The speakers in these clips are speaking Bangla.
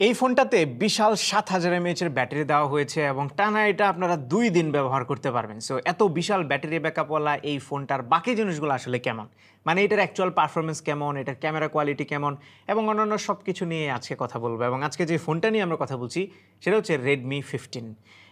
এই ফোনটাতে বিশাল সাত হাজার এমএএচের ব্যাটারি দেওয়া হয়েছে এবং টানা এটা আপনারা দুই দিন ব্যবহার করতে পারবেন। সো এত বিশাল ব্যাটারি ব্যাকআপওয়ালা এই ফোনটার বাকি জিনিসগুলো আসলে কেমন? মানে এটার অ্যাকচুয়াল পারফরমেন্স কেমন? এটার ক্যামেরা কোয়ালিটি কেমন? এবং অন্যান্য সব কিছু নিয়ে আজকে কথা বলব এবং আজকে যে ফোনটা নিয়ে আমরা কথা বলছি, সেটা হচ্ছে রেডমি ফিফটিন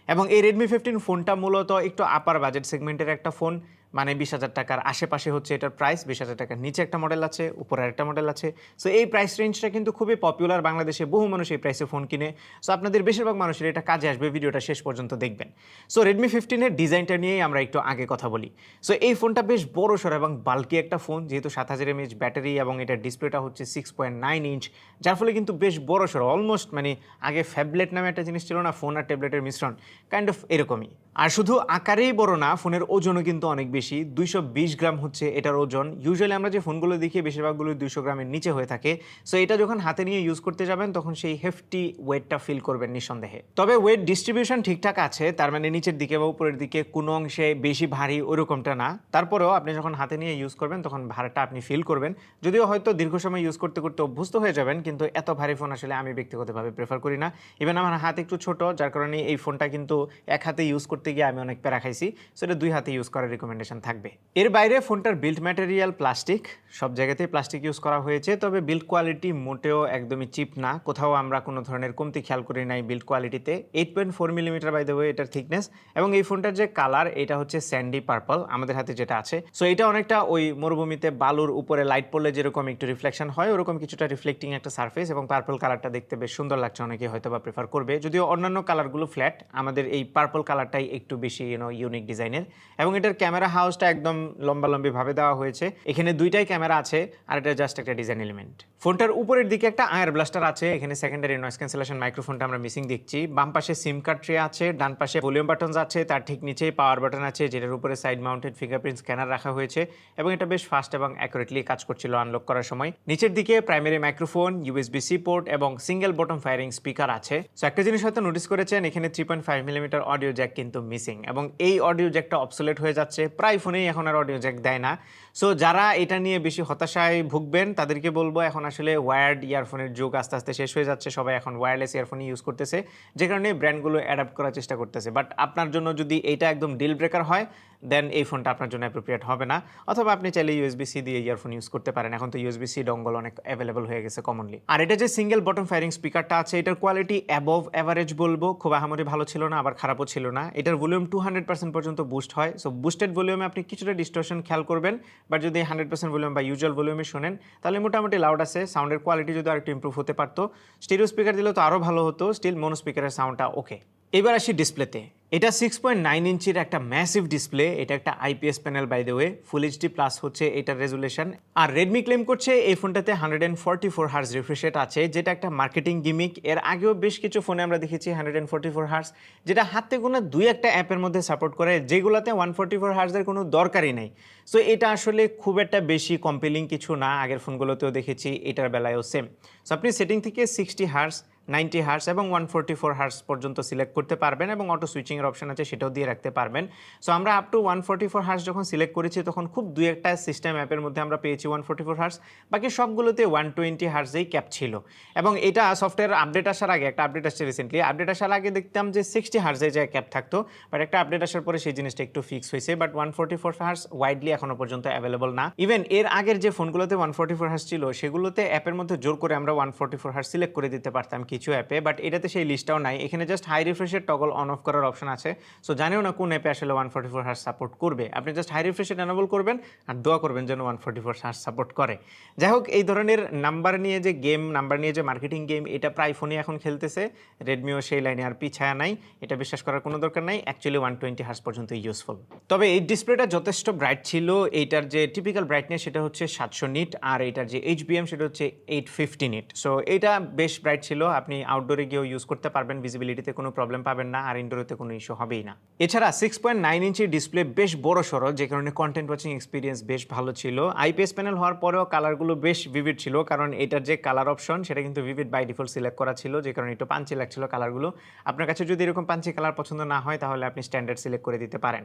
এবং এই রেডমি ফিফটিন ফোনটা মূলত একটু আপার বাজেট সেগমেন্টের একটা ফোন মানে বিশ হাজার টাকার আশেপাশে হচ্ছে এটার প্রাইস বিশ হাজার টাকার নিচে একটা মডেল আছে, উপরে একটা মডেল আছে। সো এই প্রাইস রেঞ্জটা কিন্তু খুবই পপুলার বাংলাদেশে। বহু মানুষ এই প্রাইসে ফোন কিনে। সো আপনাদের বেশিরভাগ মানুষের এটা কাজে আসবে। ভিডিওটা শেষ পর্যন্ত দেখবেন। সো রেডমি ফিফটিনের ডিজাইনটা নিয়েই আমরা একটু আগে কথা বলি। সো এই ফোনটা বেশ বড় সড় এবং বাল্কি একটা ফোন যেহেতু সাত হাজার এমএইচ ব্যাটারি এবং এটার ডিসপ্লেটা হচ্ছে সিক্স পয়েন্ট নাইন ইঞ্চ যার ফলে কিন্তু বেশ বড় সড়ো অলমোস্ট মানে আগে ফ্যাবলেট নামে একটা জিনিস ছিল না ফোন আর ট্যাবলেটের মিশ্রণ কাইন্ড অফ এরকমই। আর শুধু আকারেই বড় না ফোনের ওজনও কিন্তু অনেক বেশি। দুইশো বিশ গ্রাম হচ্ছে এটার ওজন। ইউজুয়ালি আমরা যে ফোনগুলো দেখি, বেশিরভাগগুলো দুইশো গ্রামের নিচে হয়ে থাকে। সো এটা যখন হাতে নিয়ে ইউজ করতে যাবেন, তখন সেই হেফটি ওয়েটটা ফিল করবেন নিঃসন্দেহে। তবে ওয়েট ডিস্ট্রিবিউশন ঠিকঠাক আছে, তার মানে নিচের দিকে বা উপরের দিকে কোনো অংশে বেশি ভারী ওরকমটা না। তারপরেও আপনি যখন হাতে নিয়ে ইউজ করবেন, তখন ভারটা আপনি ফিল করবেন। যদিও হয়তো দীর্ঘ সময় ইউজ করতে করতে অভ্যস্ত হয়ে যাবেন, কিন্তু এত ভারী ফোন আসলে আমি ব্যক্তিগতভাবে প্রেফার করি না। ইভেন আমার হাত একটু ছোট, যার কারণে এই ফোনটা কিন্তু এক হাতে ইউজ করতে গিয়ে আমি অনেক প্যারা খাইছি। সেটা দুই হাতে ইউজ করার রিকমেন্ডেশন থাকবে। এর বাইরে ফোনটার বিল্ড ম্যাটেরিয়াল প্লাস্টিক সব জায়গাতেই প্লাস্টিক ইউজ করা হয়েছে, তবে বিল্ড কোয়ালিটি মোটেও একদমই চিপ না। কোথাও আমরা কোনো ধরনের কমতি খেয়াল করি নাই বিল্ড কোয়ালিটিতে eight point four millimetre by দেবো এটার থিকনেস এবং এই ফোনটার যে কালার এটা হচ্ছে স্যান্ডি পার্পল আমাদের হাতে যেটা আছে। সো এটা অনেকটা ওই মরুভূমিতে বালুর উপরে লাইট পড়লে যেরকম একটু রিফ্লেকশন হয়, ওরকম কিছুটা রিফ্লেক্টিং একটা সার্ফেস এবং পার্পল কালারটা দেখতে বেশ সুন্দর লাগছে অনেকে হয়তো বা প্রেফার করবে। যদিও অন্যান্য কালারগুলো ফ্ল্যাট আমাদের এই পার্পল কালারটাই একটু বেশি ইউনো ইউনিক ডিজাইনের এবং এটার ক্যামেরা হাউসটা একদম লম্বালম্বি ভাবে দেওয়া হয়েছে। এখানে দুইটাই ক্যামেরা আছে আর এটা জাস্ট একটা ডিজাইন এলিমেন্ট ফোনটার উপরের দিকে একটা আয়ার ব্লাস্টার আছে। এখানে সেকেন্ডারি নয়েস ক্যান্সেলেশন মাইক্রোফোনটা আমরা মিসিং দেখছি। বাম পাশে সিম কার্ড ট্রে আছে, ডান পাশে ভলিউম বাটনস আছে, তার ঠিক নিচেই পাওয়ার বাটন আছে, যেটার উপরে সাইড মাউন্টেড ফিঙ্গারপ্রিন্ট স্ক্যানার রাখা হয়েছে এবং এটা বেশ ফাস্ট এবং অ্যাকুরেটলি কাজ করছিল আনলক করার সময়। নিচের দিকে primary microphone USB C port এবং সিঙ্গেল বটম ফায়ারিং স্পিকার আছে। সো একটা জিনিস হয়তো নোটিস করেছেন, এখানে three point five millimetre audio jack কিন্তু মিসিং এবং এই অডিও জ্যাকটা অবসোলেট হয়ে যাচ্ছে। প্রায় ফোনেই এখন আর অডিও জ্যাক দেয় না। সো যারা এটা নিয়ে বেশি হতাশায় ভুগবেন, তাদেরকে বলব এখন আসলে ওয়ার্ড ইয়ারফোনের যুগ আস্তে আস্তে শেষ হয়ে যাচ্ছে। সবাই এখন ওয়্যারলেস ইয়ারফোন ইউজ করতেছে, যে কারণে ব্র্যান্ডগুলো অ্যাডাপ্ট করার চেষ্টা করতেছে। বাট আপনার জন্য যদি এটা একদম ডিল ব্রেকার হয় দেন এই ফোনটা আপনার জন্য অ্যাপ্রোপ্রিয়েট হবে না। অথবা আপনি চাইলে ইউএসবি সি দিয়ে ইয়ারফোন ইউজ করতে পারেন। এখন তো ইউএসবি সি ডঙ্গল অনেক অ্যাভেলেবল হয়ে গেছে কমনলি আর এটা যে সিঙ্গেল বটম ফায়ারিং স্পিকারটা আছে, এটার কোয়ালিটি অ্যাবভ অ্যাভারেজ বলব। খুব আহামরি ভালো ছিল না, আবার খারাপও ছিল না। এটার ভলিউম টু হান্ড্রেড পার্সেন্ট পর্যন্ত বুস্ট হয়। সো বুস্টেড ভলিউমে আপনি কিছুটা ডিস্টোশন খেয়াল করবেন। বাট যদি হান্ড্রেড পার্সেন্ট ভলিউম বা ইউজুয়াল ভলিউমে শোনেন, তাহলে মোটামুটি লাউড আছে। সাউন্ডের কোয়ালিটি যদি আরেকটু ইম্প্রুভ হতে পারতো। স্টিরিও স্পিকার দিলে তো আরও ভালো হতো। স্টিল মনো স্পিকারের সাউন্ডটা ওকে এবার আসি ডিসপ্লেতে এটা সিক্স পয়েন্ট নাইন ইঞ্চির একটা ম্যাসিভ ডিসপ্লে এটা একটা IPS panel by the way full HD plus হচ্ছে এটার রেজুলেশন আর রেডমি ক্লেম করছে এই ফোনটাতে hundred and forty four hertz refresh rate আছে, যেটা একটা মার্কেটিং গিমিক এর আগেও বেশ কিছু ফোনে আমরা দেখেছি hundred and forty four hertz যেটা হাতে কোনো দুই একটা অ্যাপের মধ্যে সাপোর্ট করে, যেগুলোতে ওয়ান ফোর্টি ফোর হার্সের কোনো দরকারই নেই। সো এটা আসলে খুব একটা বেশি কম্পেলিং কিছু না, আগের ফোনগুলোতেও দেখেছি, এটার বেলায়ও সেম সো আপনি সেটিং থেকে সিক্সটি হার্স নাইনটি হার্স এবং ওয়ান ফোরটি ফোর হার্স পর্যন্ত সিলেক্ট করতে পারবেন এবং অটো সুইচিংয়ের অপশন আছে সেটাও দিয়ে রাখতে পারবেন। সো আমরা up to one forty four hertz যখন সিলেক্ট করেছি, তখন খুব দুই একটা সিস্টেম অ্যাপের মধ্যে আমরা পেয়েছি ওয়ান ফোরটি ফোর হার্স। বাকি সবগুলোতে ওয়ান টোয়েন্টি হার্সেই ক্যাপ ছিল। এবং এটা সফটওয়্যার আপডেট আসার আগে, একটা আপডেট আসছে রিসেন্টলি আপডেট আসার আগে দেখতাম যে সিক্সটি হার্সে যে ক্যাপ থাকতো। বাট একটা আপডেট আসার পরে সেই জিনিসটা একটু ফিক্স হয়েছে। But one forty four hertz widely এখনও পর্যন্ত অ্যাভেলেবল না। ইভেন এর আগের যে ফোনগুলোতে ওয়ান ফোরটি ফোর হার্স ছিল, সেগুলোতে অ্যাপের মধ্যে জোর করে আমরা one forty four hertz select করে দিতে পারতাম। কিছু অ্যাপে বাট এটাতে সেই লিস্টটাও নাই। এখানে জাস্ট হাই রিফ্রেশের টগল অন অফ করার অপশন আছে। সো জানিও না কোন অ্যাপে আসলে one forty four hertz support করবে। আপনি জাস্ট হাই রিফ্রেশের এনাবল করবেন আর দোয়া করবেন যেন one forty four hertz support করে। যাই হোক, এই ধরনের নাম্বার নিয়ে যে গেম নাম্বার নিয়ে যে মার্কেটিং গেম এটা প্রায় ফোনে এখন খেলতেছে। রেডমিও সেই লাইনে আর পিছায়া নাই। এটা বিশ্বাস করার কোনো দরকার নাই। অ্যাকচুয়ালি ওয়ান টোয়েন্টি হার্স পর্যন্ত ইউজফুল তবে এই ডিসপ্লেটা যথেষ্ট ব্রাইট ছিল। এইটার যে টিপিক্যাল ব্রাইটনেস সেটা হচ্ছে সাতশো নিট আর এটার যে এইচবিএম সেটা হচ্ছে এইট ফিফটি নিট সো এটা বেশ ব্রাইট ছিল। আপনি আউটডোরে গিয়েও ইউজ করতে পারবেন ভিজিবিলিটিতে কোনো প্রবলেম পাবেন না, আর ইনডোরেতে কোনো ইস্যু হবেই না। এছাড়া সিক্স পয়েন্ট নাইন ইঞ্চির ডিসপ্লে বেশ বড় সড়ো যে কারণে কন্টেন্ট ওয়াচিং এক্সপিরিয়েন্স বেশ ভালো ছিল। আইপিএস প্যানেল হওয়ার পরেও কালারগুলো বেশ ভিভিড ছিল, কারণ এটার যে কালার অপশন সেটা কিন্তু ভিভিড বাই ডিফল্ট সিলেক্ট করা ছিল, যে কারণে একটু পাঞ্চি লাগছিল কালারগুলো আপনার কাছে যদি এরকম পাঞ্চি কালার পছন্দ না হয়, তাহলে আপনি স্ট্যান্ডার্ড সিলেক্ট করে দিতে পারেন।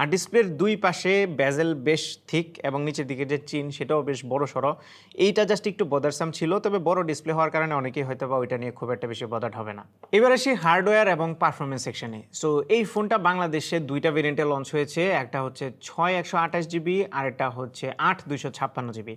আর ডিসপ্লের দুই পাশে ব্যাজেল বেশ থিক এবং নিচের দিকে যে চিন সেটাও বেশ বড় সড়ো এইটা জাস্ট একটু বদারসাম ছিল, তবে বড় ডিসপ্লে হওয়ার কারণে অনেকেই হয়তো বা ওইটা নিয়ে খুব একটা বেশি বদাট হবে না। এবার আসি হার্ডওয়্যার এবং পারফরমেন্স সেকশনে সো এই ফোনটা বাংলাদেশে দুইটা ভেরিয়েন্টে লঞ্চ হয়েছে, একটা হচ্ছে ছয় একশো আঠাশ জিবি আর একটা হচ্ছে আট দুইশো ছাপ্পান্ন জিবি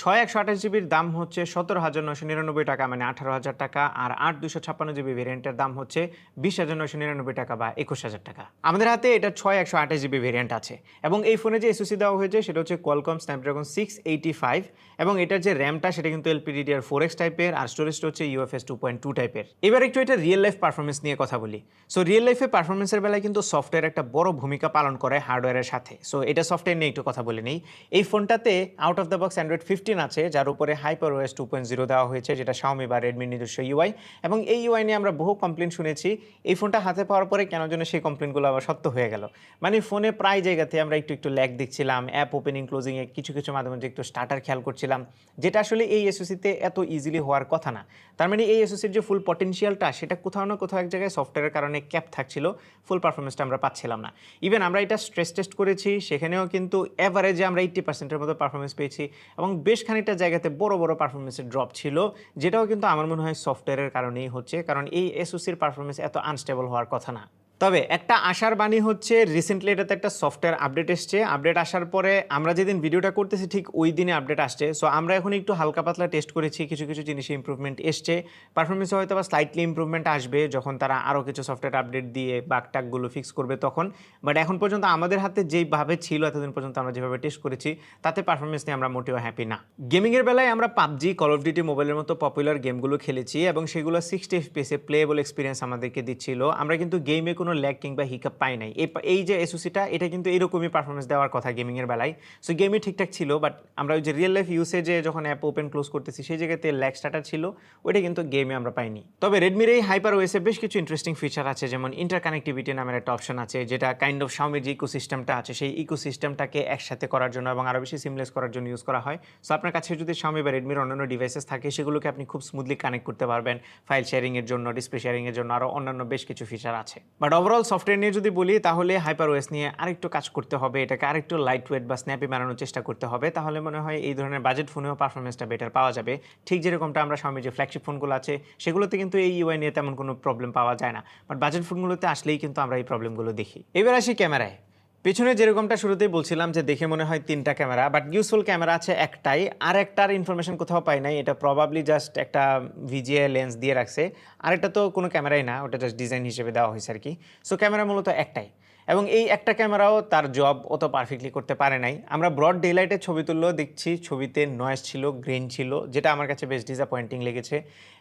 ছয় একশো আঠাশ জিবির দাম হচ্ছে সতেরো হাজার নয়শো নিরানব্বই টাকা মানে আঠারো হাজার টাকা, আর আট দুশো ছাপ্পান্ন জিবি ভেরিয়েন্টের দাম হচ্ছে বিশ হাজার নয়শো নিরানব্বই টাকা বা একুশ হাজার টাকা। আমাদের হাতে এটা ছয় একশো আঠাশ জিবি ভেরিয়েন্ট আছে এবং এই ফোনে যে এসওসি দেওয়া হয়েছে সেটা হচ্ছে Qualcomm Snapdragon six eighty five এবং এটার যে র্যামটা সেটা কিন্তু এলপিডিডিআর ফোর এক্স টাইপের আর স্টোরেজটা হচ্ছে ইউএফএস টু পয়েন্ট টু টাইপের এবার একটু এটা রিয়েল লাইফ পারফরমেন্স নিয়ে কথা বলি। সো রিয়েল লাইফে পারফরমেন্সের বেলায় কিন্তু সফটওয়্যার একটা বড় ভূমিকা পালন করে হার্ডওয়্যারের সাথে। সো এটা সফটওয়্যার নিয়ে একটু কথা বলে নেই। এই ফোনটাতে out of the box Android fifteen আছে, যার উপরে HyperOS two point zero দেওয়া হয়েছে, যেটা শাওমি বা রেডমির নিজস্ব ইউআই এবং এই ইউআই নিয়ে আমরা বহু কমপ্লেন শুনেছি। এই ফোনটা হাতে পাওয়ার পরে কেন যেন সেই কমপ্লেনগুলো আবার সত্য হয়ে গেল। মানে ফোনে প্রায় জায়গাতে আমরা একটু একটু ল্যাগ দেখছিলাম অ্যাপ ওপেনিং ক্লোজিংয়ে কিছু কিছু মাঝে মাঝে একটু স্টার্টার খেয়াল করছিলাম, যেটা আসলে এই এসওসিতে এত ইজিলি হওয়ার কথা না। তার মানে এই এসওসির যে ফুল পটেনশিয়ালটা সেটা কোথাও না কোথাও এক জায়গায় সফটওয়্যারের কারণে ক্যাপ থাকছিল ফুল পারফরমেন্সটা আমরা পাচ্ছিলাম না। ইভেন আমরা এটা স্ট্রেস টেস্ট করেছি, সেখানেও কিন্তু এভারেজে আমরা এইট্টি পার্সেন্টের মতো পারফরমেন্স পেয়েছি। এবং বেশ খানিকটা জায়গাতে বড় বড় পারফরমেন্সের ড্রপ ছিল, যেটাও কিন্তু আমার মনে হয় সফটওয়্যারের কারণেই হচ্ছে, কারণ এই এসওসির পারফরমেন্স এত আনস্টেবল হওয়ার কথা না। তবে একটা আশার বাণী হচ্ছে রিসেন্টলি এটাতে একটা সফটওয়্যার আপডেট এসছে। আপডেট আসার পরে আমরা যেদিন ভিডিওটা করতেছি, ঠিক ওই দিনে আপডেট আসছে। সো আমরা এখন একটু হালকা পাতলা টেস্ট করেছি, কিছু কিছু জিনিসে ইমপ্রুভমেন্ট এসছে। পারফরমেন্সে হয়তো বা স্লাইটলি ইমপ্রুভমেন্ট আসবে, যখন তারা আরও কিছু সফটওয়্যার আপডেট দিয়ে বাগটাকগুলো ফিক্স করবে তখন। বাট এখন পর্যন্ত আমাদের হাতে যেইভাবে ছিল, এতদিন পর্যন্ত আমরা যেভাবে টেস্ট করেছি, তাতে পারফরমেন্স নিয়ে আমরা মোটেও হ্যাপি না। গেমিংয়ের বেলায় আমরা পাবজি কল অফ ডিউটি মোবাইলের মতো পপুলার গেমগুলো খেলেছি এবং সেগুলো সিক্সটি এফপিএসে প্লেয়েবল এক্সপিরিয়েন্স আমাদেরকে দিচ্ছিল। আমরা কিন্তু গেমে কোনো ল্যাগ কিংবা হিকাপ পাই নাই। এই যে এসওসিটা এটা কিন্তু এরকমই পারফরমেন্স দেওয়ার কথা গেমিংয়ের বেলায়। সো গেমে ঠিকঠাক ছিল বাট আমরা ওই যে রিয়েল লাইফ ইউসেজে যখন অ্যাপ ওপেন ক্লোজ করতেছি, সেই জায়গাতে ল্যাগ স্টার্টার ছিল, ওইটা কিন্তু গেমে আমরা পাইনি। তবে রেডমির এই হাইপার ওয়েসে বেশ কিছু ইন্টারেস্টিং ফিচার আছে, যেমন ইন্টার কানেক্টিভিটি নামের একটা অপশন আছে, যেটা কাইন্ড অফ শাওমির যে ইকোসিস্টেমটা আছে, সেই ইকোসিস্টেমটাকে একসাথে করার জন্য এবং আরও বেশি সিমলেস করার জন্য ইউজ করা হয়। সো আপনার কাছে যদি শাওমি বা রেডমির অন্যান্য ডিভাইসেস থাকে, সেগুলোকে আপনি খুব স্মুথলি কানেক্ট করতে পারবেন ফাইল শেয়ারিংয়ের জন্য ডিসপ্লে শেয়ারিংয়ের জন্য আরও অন্যান্য বেশ কিছু ফিচার আছে। বাট ওভারঅল সফটওয়্যার নিয়ে যদি বলি, তাহলে হাইপার ওয়েস নিয়ে আরেকটু কাজ করতে হবে। এটাকে আরেকটু লাইট ওয়েট বা স্ন্যাপি বানানোর চেষ্টা করতে হবে। তাহলে মনে হয় এই ধরনের বাজেট ফোনেও পারফরমেন্সটা বেটার পাওয়া যাবে। ঠিক যেরকমটা আমরা সামনে যে ফ্ল্যাগশিপ ফোনগুলো আছে, সেগুলোতে কিন্তু এই ইউআই নিয়ে তেমন কোনো প্রবলেম পাওয়া যায় না। বাট বাজেট ফোনগুলোতে আসলেই কিন্তু আমরা এই প্রবলেমগুলো দেখি। এবার আসি ক্যামেরায়। পেছনে যেরকমটা শুরুতেই বলছিলাম যে দেখে মনে হয় তিনটা ক্যামেরা বাট ইউজফুল ক্যামেরা আছে একটাই। আর একটার ইনফরমেশন কোথাও পাই নাই, এটা প্রবাবলি জাস্ট একটা ভিজিএ লেন্স দিয়ে রাখছে। আর আরেকটা তো কোনো ক্যামেরাই না, ওটা জাস্ট ডিজাইন হিসেবে দেওয়া হয়েছে আর কি। সো ক্যামেরা মূলত একটাই। এবং এই একটা ক্যামেরাও তার জব অত পারফেক্টলি করতে পারে নাই। আমরা ব্রড ডে লাইটে ছবি তুললেও দেখছি, ছবিতে নয়েজ ছিল গ্রেন ছিল, যেটা আমার কাছে বেশ ডিসঅ্যাপয়েন্টিং লেগেছে।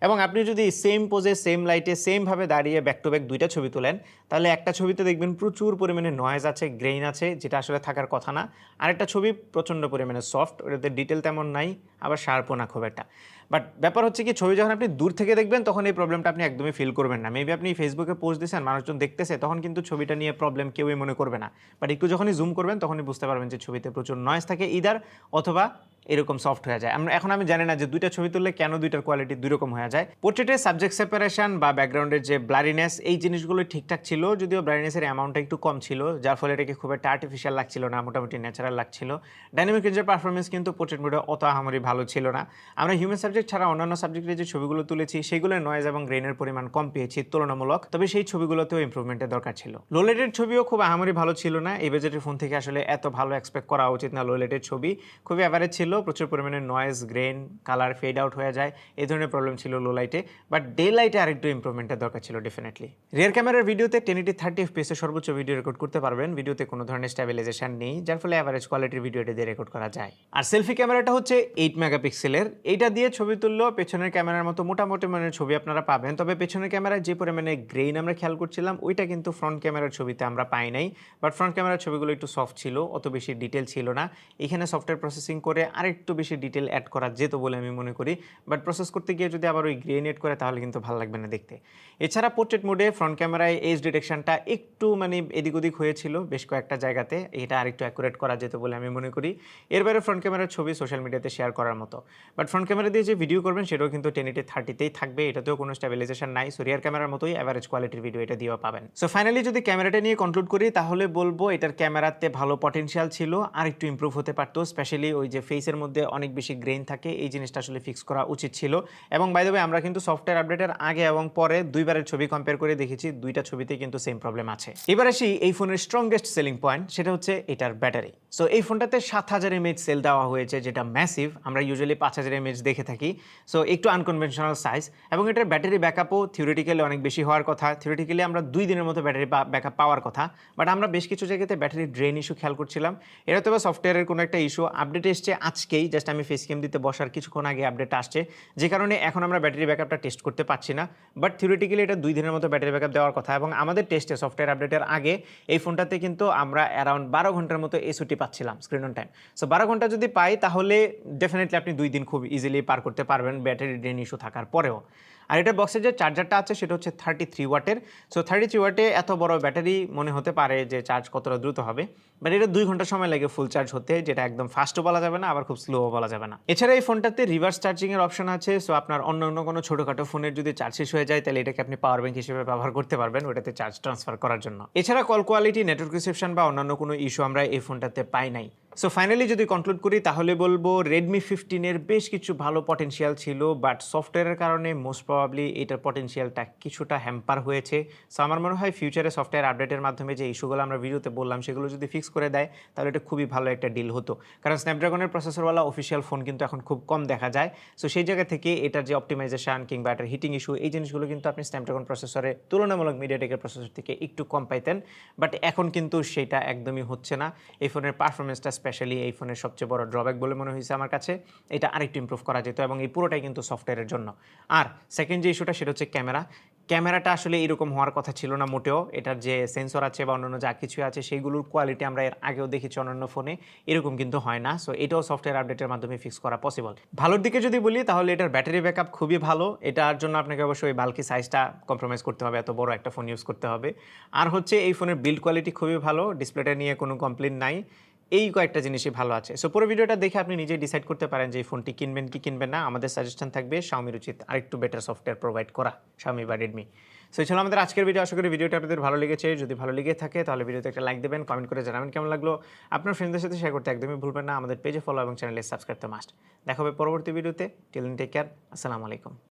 এবং আপনি যদি সেম পোজে সেম লাইটে সেমভাবে দাঁড়িয়ে ব্যাক টু ব্যাক দুইটা ছবি তোলেন, তাহলে একটা ছবিতে দেখবেন প্রচুর পরিমাণে নয়েজ আছে গ্রেইন আছে, যেটা আসলে থাকার কথা না। আরেকটা ছবি প্রচণ্ড পরিমাণে সফট ওটাতে ডিটেল তেমন নাই, আবার শার্পও না খুব একটা। বাট ব্যাপার হচ্ছে কি, ছবি যখন আপনি দূর থেকে দেখবেন, তখন এই প্রবলেমটা আপনি একদমই ফিল করবেন না। মেবি আপনি ফেসবুকে পোস্ট দিয়েছেন মানুষজন দেখতেছে, তখন কিন্তু ছবিটা নিয়ে প্রবলেম কেউই মনে করবে না। বাট একটু যখনই জুম করবেন, তখনই বুঝতে পারবেন যে ছবিতে প্রচুর নয়েজ থাকে ইদার অথবা এরকম সফট হয়ে যায়। আমরা, এখন আমি জানি না যে দুইটা ছবি তুললে কেন দুইটার কোয়ালিটি দুই রকম হয়ে যায়। পোর্ট্রেটের সাবজেক্ট সেপারেশন বা ব্যাকগ্রাউন্ডের যে ব্লারিনেস এই জিনিসগুলো ঠিকঠাক ছিল, যদিও ব্লারিনেসের অ্যামাউন্টটা একটু কম ছিল, যার ফলে এটাকে খুব একটা আর্টিফিশিয়াল লাগছিল না, মোটামুটি ন্যাচারাল লাগছিল। ডাইনামিক রেঞ্জের পারফরমেন্স কিন্তু পোর্ট্রেট মোডে অত আহামরি ভালো ছিল না। আমরা হিউম্যান সাবজেক্ট ছাড়া অন্যান্য সাবজেক্টের যে ছবিগুলো তুলেছি, সেগুলোর নয়েজ এবং গ্রেনের পরিমাণ কম পেয়েছি, তুলনামূলক। তবে সেই ছবিগুলোতেও ইমপ্রুভমেন্টের দরকার ছিল। লো লাইটের ছবিও খুব আহামরি ভালো ছিল না। এই বাজেটের ফোন থেকে আসলে এত ভালো এক্সপেক্ট করা উচিত না লো লাইটের ছবি। খুবই অ্যাভারেজ ছিল, প্রচুর পরিমাণে noise grain colour fade out হয়ে যায়। এই ধরনের প্রবলেম ছিল লো লাইটে বাট ডে লাইটে আরেকটু ইমপ্রুভমেন্টের দরকার ছিল ডেফিনেটলি রিয়ার ক্যামেরার ভিডিওতে টেন এইটি থার্টি এফপিএস এর সর্বোচ্চ ভিডিও রেকর্ড করতে পারবেন। ভিডিওতে কোনো ধরনের স্ট্যাবিলাইজেশন নেই, যার ফলে অ্যাভারেজ কোয়ালিটির ভিডিও এটা দিয়ে রেকর্ড করা যায়। আর সেলফি ক্যামেরাটা হচ্ছে এইট মেগাপিক্সেলের এইটা দিয়ে ছবি তুললেও পেছনের ক্যামেরার মতো মোটামুটি মানের ছবি আপনারা পাবেন। তবে পেছনের ক্যামেরায় যে পরিমাণে গ্রেইন আমরা খেয়াল করছিলাম, ওইটা কিন্তু ফ্রন্ট ক্যামেরার ছবিতে আমরা পাই নাই। বাট ফ্রন্ট ক্যামেরার ছবিগুলো একটু সফট ছিল, অত বেশি ডিটেল ছিল না। এখানে সফটওয়্যার প্রসেসিং করে আরেকটু বেশি ডিটেল অ্যাড করা যেত বলে আমি মনে করি। বাট প্রসেস করতে গিয়ে যদি আবার ওই গ্রেইন এড করে, তাহলে কিন্তু ভালো লাগবে না দেখতে। এছাড়া পোর্ট্রেট মোডে ফ্রন্ট ক্যামেরায় এজ ডিটেকশনটা একটু মানে এদিক ওদিক হয়েছিল বেশ কয়েকটা জায়গাতে। এটা আরেকটু অ্যাকুরেট করা যেত বলে আমি মনে করি। এর বাইরে ফ্রন্ট ক্যামেরার ছবি সোশ্যাল মিডিয়াতে শেয়ার করার মতো। বাট ফ্রন্ট ক্যামেরা দিয়ে যে ভিডিও করবেন, সেটাও কিন্তু টেন এইটি থার্টিতেই থাকবে। এটাতেও কোনো স্টেবিলাইজেশন নাই। সো রিয়ার ক্যামেরার মতোই অ্যাভারেজ কোয়ালিটির ভিডিও এটা দিয়েও পাবেন। সো ফাইনালি যদি ক্যামেরাটা নিয়ে কনক্লুড করি, তাহলে বলব এটার ক্যামেরাতে ভালো পটেনশিয়াল ছিল আর একটু ইম্প্রুভ হতে পারতো স্পেশালি ওই যে ফেসের মধ্যে অনেক বেশি গ্রেইন থাকে, এই জিনিসটা আসলে ফিক্স করা উচিত ছিল। এবং বাই আমরা কিন্তু সফটওয়্যার আপডেটের আগে এবং পরে দুইবারের ছবি কম্পেয়ার করে দেখেছি, দুইটা ছবিতে কিন্তু সেম প্রবলেম আছে। এবার আসি এই ফোনের স্ট্রংগেস্ট সেলিং পয়েন্ট সেটা হচ্ছে এটার ব্যাটারি সো এই ফোনটাতে সাত হাজার এমএইচ সেল দেওয়া হয়েছে, যেটা ম্যাসিভ আমরা ইউজুয়ালি পাঁচ হাজার এমএইচ দেখে থাকি। সো একটু আনকনভেনশনাল সাইজ এবং এটার ব্যাটারি ব্যাকআপও থিওরিটিক্যালি অনেক বেশি হওয়ার কথা। থিওরিটিক্যালি আমরা দুই দিনের মতো ব্যাটারি ব্যাকআপ পাওয়ার কথা। বাট আমরা বেশ কিছু জায়গাতে ব্যাটারি ড্রেন ইস্যু খেয়াল করছিলাম। এটা তো সফটওয়্যারের কোনো একটা ইস্যু আপডেট এসছে আজকেই। জাস্ট আমি ফেস ক্যাম দিতে বসার কিছুক্ষণ আগে আপডেট আসছে। যে কারণে এখন আমরা ব্যাটারি ব্যাকআপটা টেস্ট করতে পারছি না। বাট থিওরিটিক্যালি এটা দুই দিনের মতো ব্যাটারি ব্যাকআপ দেওয়ার কথা এবং আমাদের টেস্টে সফটওয়্যার আপডেটের আগে এই ফোনটাতে কিন্তু আমরা অ্যারাউন্ড বারো ঘণ্টার মতো এসওটি পাচ্ছিলাম স্ক্রিন অন টাইম সো বারো ঘণ্টা যদি পাই তাহলে ডেফিনেটলি আপনি দুই দিন খুব ইজিলি পার করতে পারবেন ব্যাটারি ড্রেন ইস্যু থাকার পরেও। আর এটা বক্সের যে চার্জারটা আছে, সেটা হচ্ছে থার্টি থ্রি ওয়াটের। সো থার্টি থ্রি ওয়াটে এত বড় ব্যাটারি মনে হতে পারে যে চার্জ কতটা দ্রুত হবে। বাট এটা দুই ঘণ্টা সময় লাগে ফুল চার্জ হতে, যেটা একদম ফাস্টও বলা যাবে না, আবার খুব স্লোও বলা যাবে না। এছাড়া এই ফোনটাতে রিভার্স চার্জিংয়ের অপশন আছে। সো আপনার অন্য অন্য কোনো ছোটোখাটো ফোনের যদি চার্জ শেষ হয়ে যায়, তাহলে এটাকে আপনি পাওয়ার ব্যাংক হিসেবে ব্যবহার করতে পারবেন ওটাতে চার্জ ট্রান্সফার করার জন্য। এছাড়া কল কোয়ালিটি নেটওয়ার্ক রিসেপশন বা অন্যান্য কোনো ইস্যু আমরা এই ফোনটাতে পাই নাই। সো ফাইনালি যদি কনক্লুড করি, তাহলে বলব রেডমি ফিফটিনের বেশ কিছু ভালো পটেনশিয়াল ছিল বাট সফটওয়্যারের কারণে মোস্ট প্রবাবলি এটার পটেনশিয়ালটা কিছুটা হ্যাম্পার হয়েছে। সো আমার মনে হয় ফিউচারে সফটওয়্যার আপডেটের মাধ্যমে যে ইস্যুগুলো আমরা ভিডিওতে বললাম, সেগুলো যদি ফিক্স করে দেয়, তাহলে এটা খুবই ভালো একটা ডিল হতো। কারণ স্ন্যাপড্রাগনের প্রসেসরওয়ালা অফিসিয়াল ফোন কিন্তু এখন খুব কম দেখা যায়। সো সেই জায়গা থেকে এটার যে অপটিমাইজেশন কিংবা এটার হিটিং ইস্যু এই জিনিসগুলো কিন্তু আপনি স্ন্যাপড্রাগন প্রসেসরে তুলনামূলক মিডিয়াটেকের প্রসেসর থেকে একটু কম পাইতেন। বাট এখন কিন্তু সেটা একদমই হচ্ছে না। এই ফোনের পারফরমেন্সটা স্পেশালি এই ফোনের সবচেয়ে বড় ড্রব্যাক বলে মনে হয়েছে আমার কাছে। এটা আরেকটু ইমপ্রুভ করা যেত এবং এই পুরোটাই কিন্তু সফটওয়্যারের জন্য। আর সেকেন্ড যে ইস্যুটা সেটা হচ্ছে ক্যামেরা ক্যামেরাটা আসলে এরকম হওয়ার কথা ছিল না মোটেও। এটার যে সেন্সর আছে বা অন্যান্য যা কিছু আছে, সেইগুলোর কোয়ালিটি আমরা এর আগেও দেখেছি অন্যান্য ফোনে এরকম কিন্তু হয় না। সো এটাও সফটওয়্যার আপডেটের মাধ্যমে ফিক্স করা পসিবল ভালোর দিকে যদি বলি, তাহলে এটার ব্যাটারি ব্যাকআপ খুবই ভালো। এটার জন্য আপনাকে অবশ্যই বাল্কি সাইজটা কম্প্রোমাইজ করতে হবে। এত বড় একটা ফোন ইউজ করতে হবে। আর হচ্ছে এই ফোনের বিল্ড কোয়ালিটি খুবই ভালো। ডিসপ্লেটা নিয়ে কোনো কমপ্লেন নাই। এই কয়েকটা জিনিসই ভালো আছে। সো পুরো ভিডিওটা দেখে আপনি নিজে ডিসাইড করতে পারেন যে এই ফোনটি কিনবেন কি কিনবেন না। আমাদের সাজেশন থাকবে শাওমির উচিত আরেকটু বেটার সফটওয়্যার প্রোভাইড করা শাওমি বা রেডমি সো এই ছিল আমাদের আজকের ভিডিও আশা করি ভিডিওটা আপনাদের ভালো লেগেছে। যদি ভালো লেগে থাকে তাহলে ভিডিওতে একটা লাইক দেবেন কমেন্ট করে জানাবেন কেমন লাগল। আপনার ফ্রেন্ডদের সাথে শেয়ার করতে একদমই ভুলবেন না। আমাদের পেজে ফলো এবং চ্যানেলে সাবস্ক্রাইব করতে মাস্ট দেখা হবে পরবর্তী ভিডিওতে টিল টেক কেয়ার আসসালামু আলাইকুম।